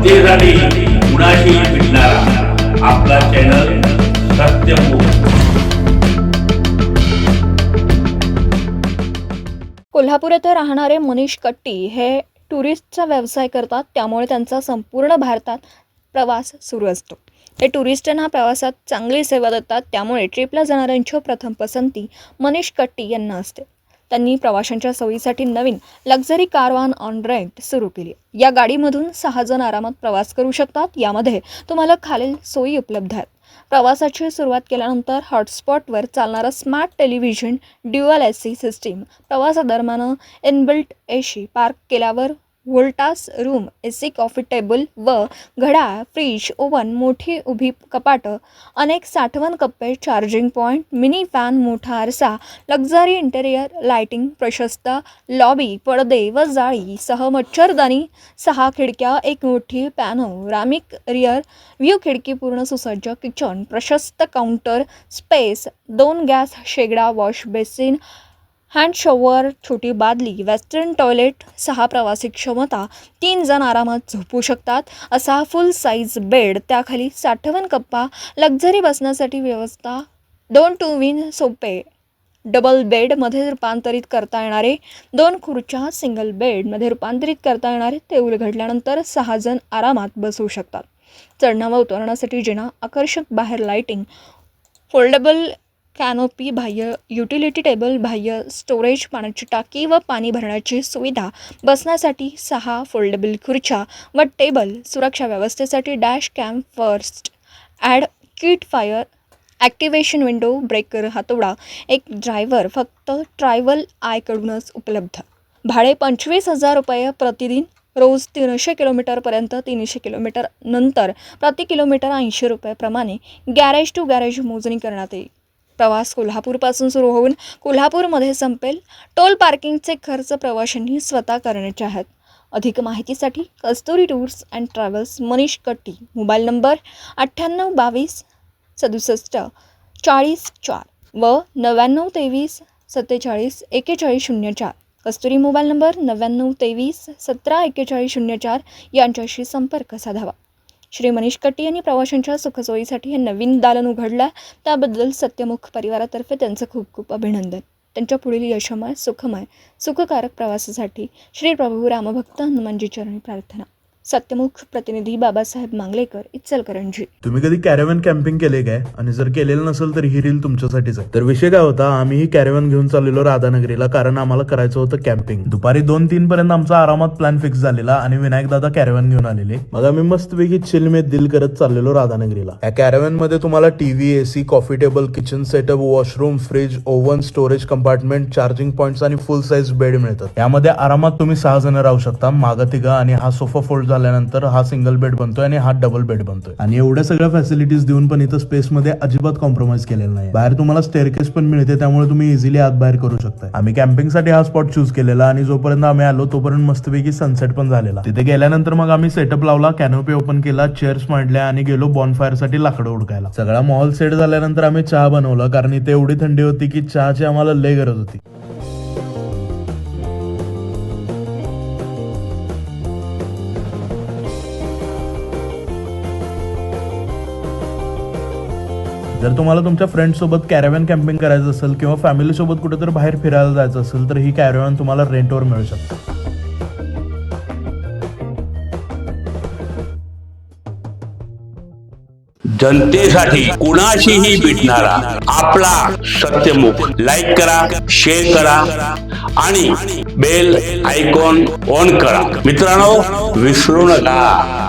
जनतेसाठी कुणाशी भेटणारा आपला चॅनल सत्यमुख कोल्हापूर येथे राहणारे मनीष कट्टी हे टुरिस्टचा व्यवसाय करतात त्यामुळे त्यांचा संपूर्ण भारतात प्रवास सुरू असतो. ते टुरिस्टांना प्रवासात चांगली सेवा देतात त्यामुळे ट्रिपला जाणाऱ्यांची प्रथम पसंती मनीष कट्टी यांना असते. त्यांनी प्रवाशांच्या सोयीसाठी नवीन लक्झरी कारवान ऑन रेंट सुरू केली. या गाडीमधून सहा जण आरामात प्रवास करू शकतात. यामध्ये तुम्हाला खालील सोयी उपलब्ध आहेत. प्रवासाची सुरुवात केल्यानंतर हॉटस्पॉटवर चालणारं smart television dual AC system प्रवासादरम्यान इनबिल्ट एशी पार्क केल्यावर Voltas room A C coffee table व घड्याळ फ्रीज ओव्हन मोठी उभी कपाटं अनेक साठवण कप्पे चार्जिंग पॉईंट मिनी फॅन मोठा आरसा लक्झरी इंटेरियर लाइटिंग प्रशस्त लॉबी पडदे व जाळी सह मच्छरदानी सहा खिडक्या एक मोठी पॅनो रामिक रिअर व्ह्यू खिडकी पूर्ण सुसज्ज किचन प्रशस्त काउंटर स्पेस दोन गॅस शेगडा वॉश बेसिन हँड शॉवर छोटी बादली वेस्टर्न टॉयलेट सहा प्रवासी क्षमता तीन जण आरामात झोपू शकतात. असा फुल साईज बेड त्याखाली साठवण कप्पा लक्झरी बसण्यासाठी व्यवस्था दोन टू विन सोपे. डबल बेडमध्ये रूपांतरित करता येणारे दोन खुर्च्या सिंगल बेडमध्ये रूपांतरित करता येणारे ते उलघडल्यानंतर सहा जण आरामात बसू शकतात. चढणा व उतरण्यासाठी जिना आकर्षक बाहेर लाइटिंग फोल्डेबल कॅनोपी बाह्य युटिलिटी टेबल बाह्य स्टोरेज पाण्याची टाकी व पाणी भरण्याची सुविधा बसण्यासाठी सहा फोल्डेबल खुर्च्या व टेबल सुरक्षा व्यवस्थेसाठी dash cam first aid kit fire activation window breaker हातोडा एक ड्रायव्हर फक्त ट्रायव्हल आयकडूनच उपलब्ध. भाडे पंचवीस हजार रुपये प्रतिदिन रोज तीनशे किलोमीटरपर्यंत तीनशे किलोमीटर नंतर प्रति किलोमीटर ऐंशी रुपयाप्रमाणे गॅरेज टू गॅरेज मोजणी करण्यात येईल. प्रवास कोल्हापूरपासून सुरू होऊन कोल्हापूरमध्ये संपेल. टोल पार्किंगचे खर्च प्रवाशांनी स्वतः करण्याचे आहेत. अधिक माहितीसाठी Kasturi tours and travels Manish Katti. Mobile number अठ्ठ्याण्णव बावीस सदुसष्ट चाळीस चार व नव्याण्णव तेवीस सत्तेचाळीस एकेचाळीस शून्य चार. कस्तुरी मोबाईल नंबर नव्याण्णव तेवीस सतरा एकेचाळीस शून्य चार यांच्याशी संपर्क साधावा. श्री मनीष कट्टी यांनी प्रवाशांच्या सुखसोयीसाठी हे नवीन दालन उघडलं त्याबद्दल सत्यमुख परिवारातर्फे त्यांचं खूप खूप अभिनंदन. त्यांच्या पुढील यशमय सुखमय सुखकारक प्रवासासाठी श्री प्रभू रामभक्त हनुमानजी चरणी प्रार्थना. सत्यमुख प्रतिनिधी बाबासाहेब मांगलेकर इचलकरंजी. तुम्ही कधी कॅरेवन कॅम्पिंग केले काय? आणि जर केलेलं नसेल तर ही रील तुमच्यासाठीच आहे. तर विषय काय होता? आम्ही ही कॅरेवन घेऊन चाललेलो राधानगरीला कारण आम्हाला करायचं होतं कॅम्पिंग दुपारी दोन तीन पर्यंत आमचा आरामात प्लॅन फिक्स झालेला आणि विनायक दादा कॅरेवन घेऊन आलेले. मग आम्ही मस्तपैकी चिल चिलमेत दिल करत चाललेलो राधानगरीला. या कॅरेवनमध्ये तुम्हाला TV AC coffee table kitchen setup washroom fridge oven storage compartment charging points आणि फुल साईज बेड मिळतात. यामध्ये आरामात तुम्ही सहा जण राहू शकता. मागं तिघा आणि हा सोफा फोल्ड झाला आल्यानंतर हा सिंगल बेड बनतोय आणि हा डबल बेड बनतोय. आणि एवढ्या सगळ्या फॅसिलिटीज देऊन पण इथं स्पेस मध्ये अजिबात कॉम्प्रोमाइज केलेला नाही बाहेर तुम्हाला स्टेअरकेस पण मिळते त्यामुळे तुम्ही इझिली आत बाहेर करू शकता आम्ही कॅम्पिंगसाठी हा स्पॉट चूज केलेला आणि जोपर्यंत आम्ही आलो तोपर्यंत मस्तपैकी सनसेट पण झालेला. तिथे गेल्यानंतर मग आम्ही सेटअप लावला कॅनोपी ओपन केला चेअर्स मांडल्या आणि गेलो बॉनफायरसाठी लाकडं उडकायला. सगळा मॉल सेट झाल्यानंतर आम्ही चहा बनवला कारण इथे एवढी थंडी होती की चहाची आम्हाला लय गरज होती. जर तुम्हाला तुमच्या फ्रेंड सोबत कॅम्पिंग करायचं असेल किंवा फॅमिली सोबत कुठेतरी बाहेर फिरायला जायचं असेल तर ही कॅरेवॅन तुम्हाला रेंटवर मिळू शकते. जनतेसाठी कुणाशीही भेटणारा आपला सत्यमुख. लाईक करा शेअर करा आणि बेल आयकॉन ऑन करा. मित्रांनो विसरू नका.